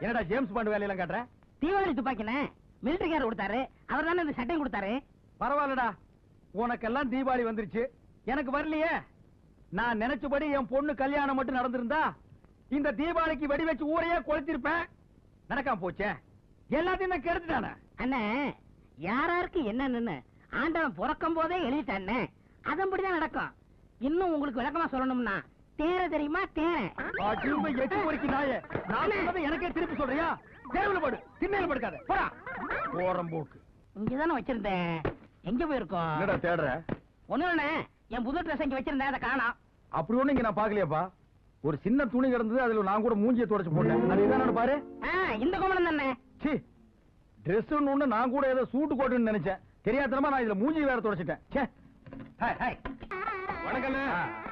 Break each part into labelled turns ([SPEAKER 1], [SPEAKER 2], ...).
[SPEAKER 1] என்னடா James bond வேலையெல்லாம் காட்டுற?
[SPEAKER 2] தீபாவளி துப்பாக்கினே மிலிட்டரிக்காரர் கொடுத்தாரு. அவர் தானே இந்த சட்டையும் கொடுத்தாரு.
[SPEAKER 1] பரவாயில்லடா. உனக்கெல்லாம் தீபாவளி வந்துருச்சு. எனக்கு வரலையே. நான் நினைச்சபடி என் பொண்ணு கல்யாணம் மட்டும் நடந்திருந்தா இந்த தீபாவளிக்கு வெடி வச்சு ஊரையே கொளுத்திருப்பேன். நடக்காம போச்சே. எல்லாத்தையும் நான் கெடுத்துட்டானே.
[SPEAKER 2] அண்ணே யாராருக்கு என்னன்னு ஆண்டவன் பிறக்கும் போதே எழுதிட்டானே. அதன்படிதான் நடக்கும். இன்னும் உங்களுக்கு விளக்கமா சொல்லணும்னா தேர தெரியுமா? தேர
[SPEAKER 1] ஆ, திரும்ப எட்டு பொறுக்கி நாயே. நான் சொன்னதை எனக்கே திருப்பி சொல்றியா? தேர்வுல படு. திண்ணையில படுக்காத. போடா. ஓரம் போக்கு
[SPEAKER 2] இங்கதானே வச்சிருந்தேன். எங்க போயிருக்கோம்
[SPEAKER 1] என்னடா தேடுற?
[SPEAKER 2] ஒண்ணு இல்லண்ணே. என் புது ட்ரெஸ் இங்க வச்சிருந்தேன். அதை காணோம்.
[SPEAKER 1] அப்படி ஒண்ணு இங்க நான் பாக்கலையாப்பா ஒரு சின்ன துணி கிடந்தது அதுல நான் கூட மூஞ்சிய தொடச்சு போட்டேன். அது இதானு பாரு.
[SPEAKER 2] இந்த கோமணம் தானே.
[SPEAKER 1] சி. ட்ரெஸ் ஒண்ணு நான் கூட ஏதோ சூட்டு கோட்டுன்னு நினைச்சேன். தெரியாதனமா நான் இதுல மூஞ்சி வேற தொடச்சிட்டேன். ச்சே. Hi hi. வணக்கம்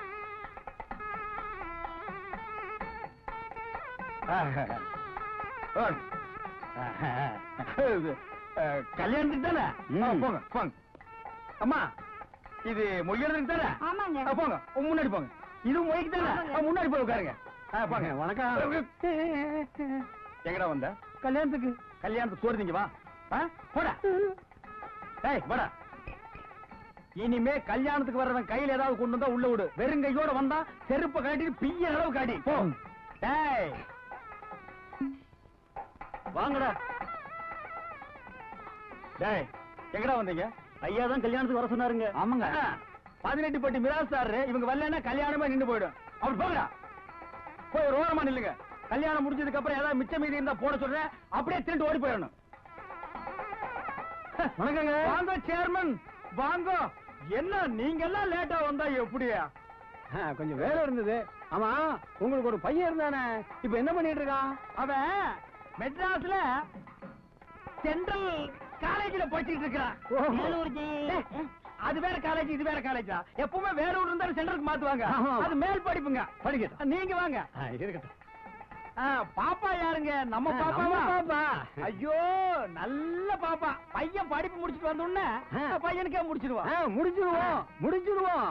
[SPEAKER 1] கல்யாணத்துக்கு தானே? போங்க போங்க. அம்மா இது மொய்யறதுக்கு தானே? போங்க உங்க முன்னாடி போங்க. இது தானே. ஆ, முன்னாடி போய் உட்காருங்க. போங்க. வணக்கம். எங்கடா வந்த? கல்யாணத்துக்கு. கல்யாணத்துக்கு சோறு திங்க வா. போடா. ஏய் வாடா இனிமே கல்யாணத்துக்கு வர்றவன் கையில ஏதாவது கொண்டு வந்தா உள்ள விடு. வெறும் கையோட வந்தா செருப்ப காட்டிட்டு பிய்ய அளவு காட்டி போ. டேய் வாங்கடா. டேய் எங்கடா வந்தீங்க? ஐயா தான் கல்யாணத்துக்கு வர சொன்னாருங்க. ஆமாங்க. பதினெட்டு பட்டி மிராஸ்தாரு இவங்க வரலன்னா கல்யாணமே நின்னு போயிடும். அப்படி போங்கடா. போய் ஒரு ஓரமா நில்லுங்க. கல்யாணம் முடிஞ்சதுக்கு அப்புறம் ஏதாவது மிச்சம் மீதி இருந்தா போட சொல்றேன். அப்படியே திருட்டு ஓடி போயிடணும். வணக்கங்க. வாங்க சேர்மன் வாங்க. என்ன நீங்க எல்லாம் லேட்டா வந்தா எப்படியா? கொஞ்சம் வேலை இருந்தது. ஆமா உங்களுக்கு ஒரு பையன் இருந்தானே. இப்ப என்ன பண்ணிட்டு இருக்கான்? அவன் மெட்ராஸ்ல சென்ட்ரல் காலேஜ்ல படிச்சிட்டு இருக்கிறான். அது வேற காலேஜ் இது வேற காலேஜா எப்பவுமே வேலூர் இருந்தாலும் சென்டருக்கு மாத்துவாங்க. அது மேல் படிப்புங்க. படிக்கட்டும் நீங்க வாங்க. இருக்கட்டும். பாப்பா யாருங்க? நம்ம பாப்பாவா?
[SPEAKER 2] பாப்பா.
[SPEAKER 1] ஐயோ நல்ல பாப்பா. பையன் படிப்பு முடிச்சிட்டு வந்த உடனே
[SPEAKER 2] ஆ.
[SPEAKER 1] பையனுக்கே முடிச்சிருவான்
[SPEAKER 2] முடிச்சிருவோம்
[SPEAKER 1] முடிச்சிருவோம்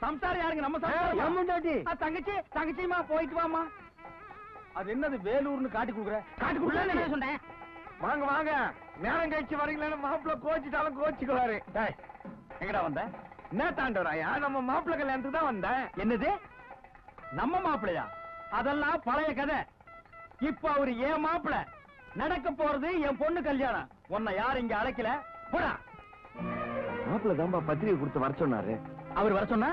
[SPEAKER 1] சம்சாரம் யாருங்க? நம்ம சம்சாரம்? தங்கச்சி தங்கச்சிமா போயிட்டு வாமா அது என்னது வேலூர்னு காட்டி கொடுக்குற? காட்டி
[SPEAKER 2] உள்ள
[SPEAKER 1] கொடுக்குற
[SPEAKER 2] சொன்னேன்?
[SPEAKER 1] வாங்க வாங்க. நேரம் கழிச்சு வரீங்களா மாப்பிள்ள கோச்சிட்டாலும் கோச்சிக்குவாரு. எங்கடா வந்த? என்ன தாண்டவராயா நம்ம மாப்பிள்ள கல்யாணத்துக்கு தான் வந்தேன் என்னது? நம்ம மாப்பிள்ளையா? அதெல்லாம் பழைய கதை. இப்ப அவரு ஏன் மாப்பிள்ள? நடக்க போறது என் பொண்ணு கல்யாணம். உன்னை யாரும் இங்க அழைக்கல? போடா.
[SPEAKER 3] மாப்பிள்ள தான்பா பத்திரிகை கொடுத்து வர சொன்னாரு.
[SPEAKER 1] அவர் வர சொன்னா?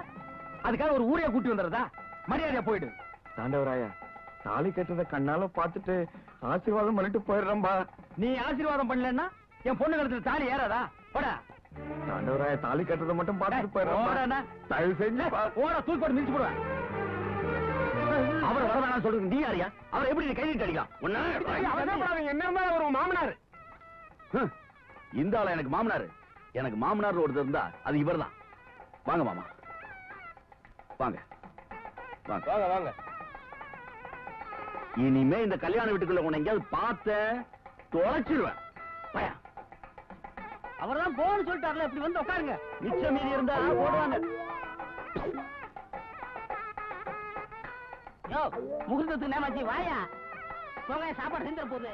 [SPEAKER 1] அதுக்காக ஒரு ஊரைய கூட்டி வந்துடுறதா? மரியாதையா போயிடு.
[SPEAKER 3] தாண்டவராயா தாலி கட்டுறத கண்ணால பாத்துட்டு ஆசீர்வாதம் பண்ணிட்டு போயிடுறேன்பா.
[SPEAKER 1] நீ ஆசீர்வாதம் பண்ணலன்னா என் பொண்ணு கழுத்துல தாலி ஏறாதா? போடா.
[SPEAKER 3] தாண்டவராயா தாலி கட்டுறத மட்டும் பாத்துட்டு. போயிடுறேன்பா. தயவு செஞ்சு.
[SPEAKER 1] ஓட தூக்கி போட்டு மிதிச்சு போடுவேன்
[SPEAKER 3] அவர் வர வேணாம் சொல்றது நீ யாரியா அவர் எப்படி கை நீட்டு அடிக்கலாம்?
[SPEAKER 1] என்ன ஒரு மாமனார்.
[SPEAKER 3] இந்த ஆளா எனக்கு மாமனாரு? எனக்கு மாமனார் ஒருத்தர் இருந்தா அது இவர்தான். வாங்க மாமா. வாங்க. வாங்க.
[SPEAKER 1] வாங்க வாங்க.
[SPEAKER 3] இனிமே இந்த கல்யாண வீட்டுக்குள்ள உன்னை எங்கேயாவது பார்த்த தொலைச்சிருவேன்.
[SPEAKER 2] அவர்தான் போன்னு சொல்லிட்டார்ல இப்படி வந்து உட்காருங்க.
[SPEAKER 3] மிச்சம் மீதி இருந்தா போடுவாங்க.
[SPEAKER 2] முகூர்த்தத்துக்கு நேமாச்சு வாயா? போங்க சாப்பாடு செஞ்சிட போகுது.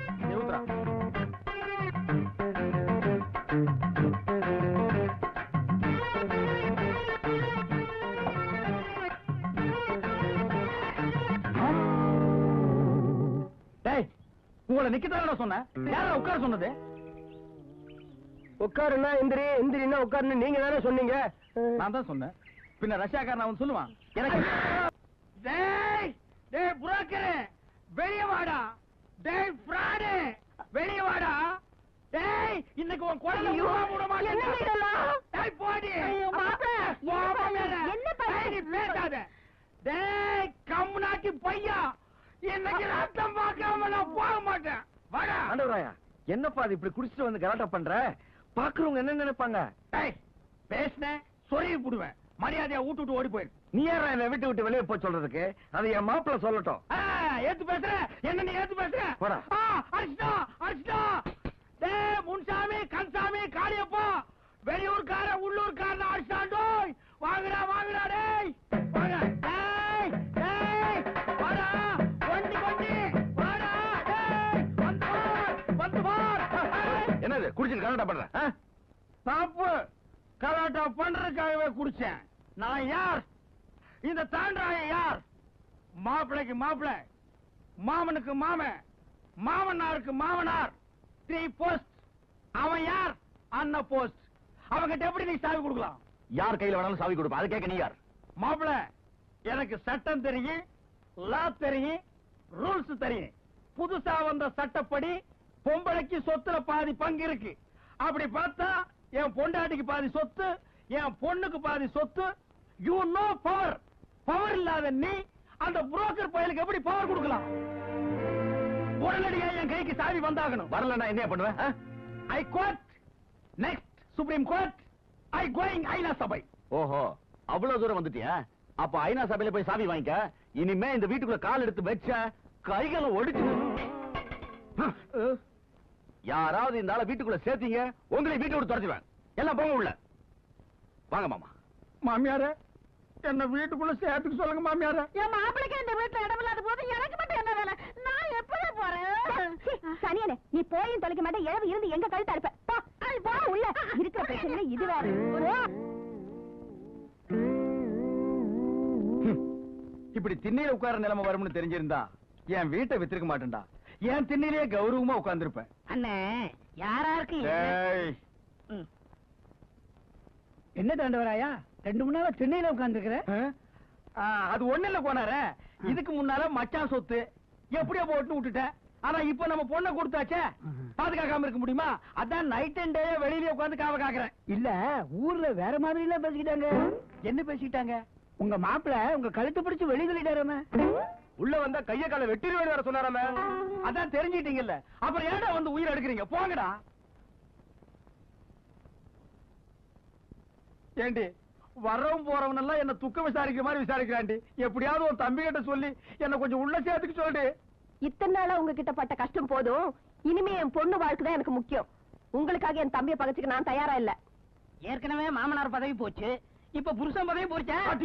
[SPEAKER 1] உங்களை நிக்கத்தானடா சொன்னேன் யாரா உட்கார சொன்னது?
[SPEAKER 4] உட்காருன்னா எந்திரி எந்திரின்னா உட்காருன்னு நீங்க தானே சொன்னீங்க.
[SPEAKER 1] நான் தான் சொன்னேன். பின்ன ரஷ்யாக்காரன் அவன் சொல்லுவான். எனக்கு டேய் டேய் புரோக்கர் வெளிய வாடா. டேய் ஃப்ராடு வெளிய வாடா. டேய் இன்னைக்கு உன் குழந்தை உருவா விட மாட்டேன்.
[SPEAKER 2] என்னங்க இதெல்லாம்?
[SPEAKER 1] டேய் போடி.
[SPEAKER 2] ஐயோ, மாப்பிள,
[SPEAKER 1] போப்பா
[SPEAKER 2] என்ன
[SPEAKER 1] பேசாத. டேய் கம்முனாட்டி பையா. இன்னைக்கு ரத்தம் பார்க்காம நான் போக மாட்டேன். வாடா.
[SPEAKER 4] ஆண்டவராயா என்னப்பா அது இப்படி குடிச்சிட்டு வந்து கலாட்டா பண்ற? பாக்குறவங்க என்ன நினைப்பாங்க?
[SPEAKER 1] டேய் பேசுன சொருகி புடுவேன். மரியாதையா வீட்டு விட்டு ஓடி போயிரு.
[SPEAKER 4] நீ யாரா என்ன விட்டு விட்டு வெளியே போய் சொல்றதுக்கு? அது என் மாப்பிள்ள சொல்லட்டும்.
[SPEAKER 1] ஏத்து பேசுற. என்ன நீ ஏத்து பேசுற?
[SPEAKER 4] போடா.
[SPEAKER 1] அடிச்சிட்டா அடிச்சிட்டா டேய் முன்சாமி கன்சாமி காளியப்பா வெளியூர்கார உள்ளூர்காரன் அடிச்சாண்டோய் வாங்குடா வாங்குடா டேய். வாங்க.
[SPEAKER 3] என்னது? குடிச்சிட்டு கலாட்டா பண்ற?
[SPEAKER 1] தப்பு. கலாட்டா பண்றதுக்காகவே குடிச்சேன். நான் யார்? இந்த தாண்டாய யார்? மாப்பிளைக்கு மாப்பிளை மாமனுக்கு மாமன் மாமனாருக்கு மாமனார். த்ரீ போஸ்ட் அவன் யார்? அண்ணா போஸ்ட் அவங்கிட்ட எப்படி நீ சாவி கொடுக்கலாம்?
[SPEAKER 3] யார் கையில வேணாலும் சாவி கொடுப்பா. அது கேட்க நீ யார்?
[SPEAKER 1] மாப்பிள எனக்கு சட்டம் தெரியும் லா தெரியும் ரூல்ஸ் தெரியும். புதுசா வந்த சட்டப்படி பொம்பளைக்கு சொத்துல பாதி பங்கு இருக்கு. அப்படி பார்த்தா என் பொண்டாட்டிக்கு பாதி சொத்து என் பொண்ணுக்கு பாதி சொத்து. யூ நோ பவர் பவர் இல்லாத நீ அந்த புரோக்கர் பயலுக்கு எப்படி பவர் கொடுக்கலாம்? உடனடியா என் கைக்கு சாவி வந்தாகணும்.
[SPEAKER 3] வரலன்னா என்ன பண்ணுவேன்?
[SPEAKER 1] I court next supreme court I going ஐநா சபை
[SPEAKER 3] ஓஹோ அவ்வளவு தூரம் வந்துட்டியா? அப்ப ஐநா சபையில போய் சாவி வாங்கிக்க. இனிமே இந்த வீட்டுக்குள்ள கால் எடுத்து வச்ச கைகளை ஒடிச்சு யாராவது இந்த ஆளை வீட்டுக்குள்ள சேர்த்தீங்க உங்களை வீட்டை விட்டு துரத்துவேன் எல்லாம் போங்க உள்ள. வாங்க மாமா.
[SPEAKER 1] மாமியார என்ன வீட்டுக்குள்ள சேர்த்துக்க சொல்லுங்க மாமியார.
[SPEAKER 2] என் மாப்பிளைக்கு இந்த வீட்டுல இடம் இல்லாத போது எனக்கு மட்டும் என்ன வேலை? நான் எப்படி போறேன்.
[SPEAKER 5] சனியனே நீ போயும் தொலைக்க மாட்டே இழவு இருந்து எங்க கழுத்த அறுப்ப. போ உள்ள. இருக்கிற பிரச்சனை இது வேற.
[SPEAKER 1] இப்படி திண்ணையில உட்கார நிலைமை வரும்னு தெரிஞ்சிருந்தா என் வீட்டை வித்திருக்க மாட்டேன்டா. என் திண்ணையிலேயே கௌரவமா உட்கார்ந்திருப்பேன்.
[SPEAKER 2] அண்ணே யாராருக்கு என்ன? தாண்டவராயா? ரெண்டு மணி நேரம் திண்ணையில உட்கார்ந்துருக்கிற?
[SPEAKER 1] அது ஒண்ணு இல்ல போனார இதுக்கு முன்னால மச்சான் சொத்து. எப்படியோ போட்டு விட்டுட்டேன். ஆனா இப்ப நம்ம பொண்ணை கொடுத்தாச்சே. பாதுகாக்காம இருக்க முடியுமா? அதான் நைட் அண்ட் டே வெளியில உட்கார்ந்து காவ காக்குறேன்.
[SPEAKER 2] இல்ல ஊர்ல வேற மாதிரி எல்லாம் பேசிக்கிட்டாங்க.
[SPEAKER 1] என்ன பேசிட்டாங்க
[SPEAKER 2] உங்க மாப்பிள உங்க கழுத்து பிடிச்சு வெளிய சொல்லிட்டாருமே
[SPEAKER 1] உள்ள வந்தா கைய கால வெட்டிடுவேன் வேற சொன்னாராமே. அதான் தெரிஞ்சிட்டீங்கல்ல. அப்புறம் ஏன்டா வந்து உயிர் எடுக்கிறீங்க? போங்கடா. ஏண்டி வர்றவன் போறவன் எல்லாம் என்ன துக்க விசாரிக்கிற மாதிரி விசாரிக்கிறாண்டி. எப்படியாவது உன் தம்பி கிட்ட சொல்லி என்ன கொஞ்சம் உள்ள சேர்த்துக்க சொல்லுடி.
[SPEAKER 5] இத்தனை நாளா உங்ககிட்ட பட்ட கஷ்டம் போதும். இனிமே என் பொண்ணு வாழ்க்கை தான் எனக்கு முக்கியம். உங்களுக்காக என் தம்பியை பகச்சுக்க நான் தயாரா இல்ல.
[SPEAKER 2] ஏற்கனவே மாமனார் பதவி போச்சு. இப்ப புருஷன் பதவி போச்சா?